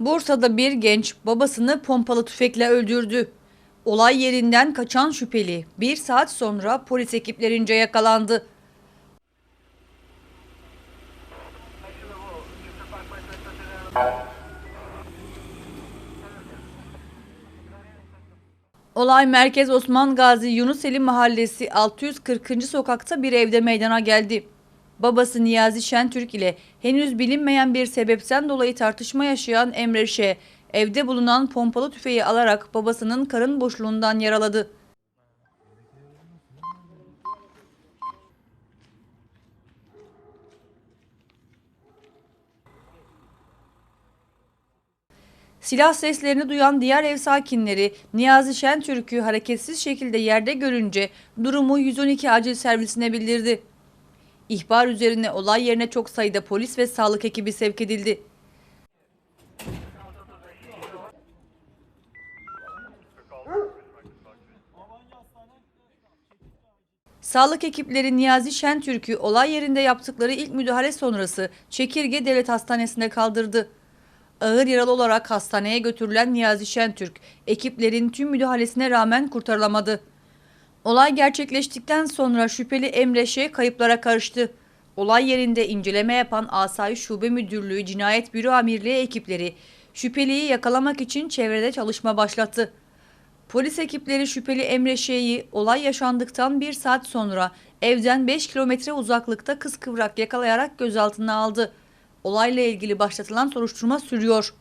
Bursa'da bir genç babasını pompalı tüfekle öldürdü. Olay yerinden kaçan şüpheli bir saat sonra polis ekiplerince yakalandı. Olay Merkez Osman Gazi Yunus Selim Mahallesi 640. sokakta bir evde meydana geldi. Babası Niyazi Şentürk ile henüz bilinmeyen bir sebepten dolayı tartışma yaşayan Emre Şe, evde bulunan pompalı tüfeği alarak babasının karın boşluğundan yaraladı. Silah seslerini duyan diğer ev sakinleri Niyazi Şentürk'ü hareketsiz şekilde yerde görünce durumu 112 acil servisine bildirdi. İhbar üzerine olay yerine çok sayıda polis ve sağlık ekibi sevk edildi. Sağlık ekipleri Niyazi Şentürk'ü olay yerinde yaptıkları ilk müdahale sonrası Çekirge Devlet Hastanesi'ne kaldırdı. Ağır yaralı olarak hastaneye götürülen Niyazi Şentürk, ekiplerin tüm müdahalesine rağmen kurtarılamadı. Olay gerçekleştikten sonra şüpheli Emre Şe kayıplara karıştı. Olay yerinde inceleme yapan Asayiş Şube Müdürlüğü Cinayet Büro Amirliği ekipleri şüpheliyi yakalamak için çevrede çalışma başlattı. Polis ekipleri şüpheli Emre Şe'yi olay yaşandıktan bir saat sonra evden 5 kilometre uzaklıkta kıskıvrak yakalayarak gözaltına aldı. Olayla ilgili başlatılan soruşturma sürüyor.